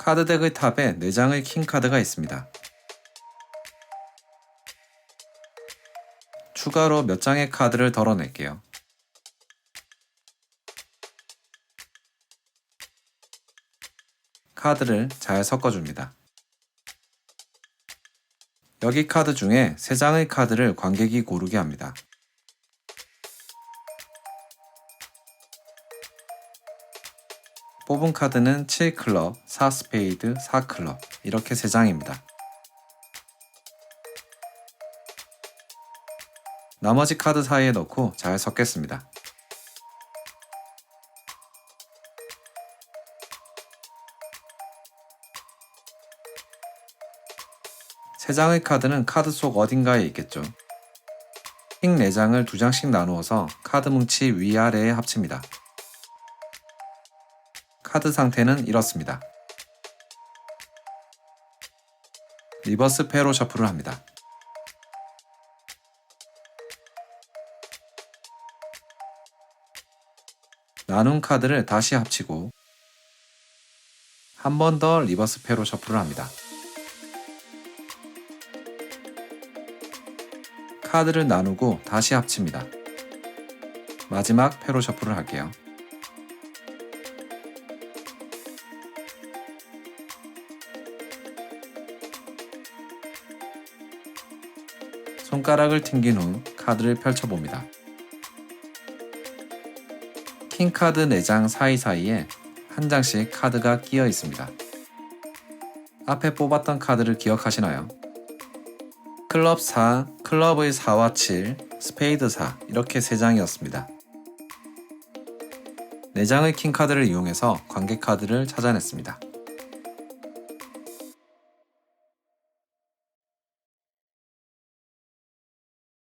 카드덱의 탑에 4장의 킹 카드가 있습니다. 추가로 몇 장의 카드를 덜어낼게요. 카드를 잘 섞어줍니다. 여기 카드 중에 3장의 카드를 관객이 고르게 합니다. 뽑은 카드는 7클럽, 4스페이드, 4클럽 이렇게 3장입니다. 나머지 카드 사이에 넣고 잘 섞겠습니다. 세 장의 카드는 카드 속 어딘가에 있겠죠. 킹 4장을 2장씩 나누어서 카드 뭉치 위아래에 합칩니다. 카드 상태는 이렇습니다. 리버스 패로 셔플을 합니다. 나눈 카드를 다시 합치고 한 번 더 리버스 패로 셔플을 합니다. 카드를 나누고 다시 합칩니다. 마지막 패로 셔플을 할게요. 손가락을 튕긴 후 카드를 펼쳐봅니다. 킹 카드 4장 사이사이에 한 장씩 카드가 끼어 있습니다. 앞에 뽑았던 카드를 기억하시나요? 클럽 4, 클럽의 4와 7, 스페이드 4 이렇게 3장이었습니다. 4장의 킹카드를 이용해서 관객 카드를 찾아냈습니다.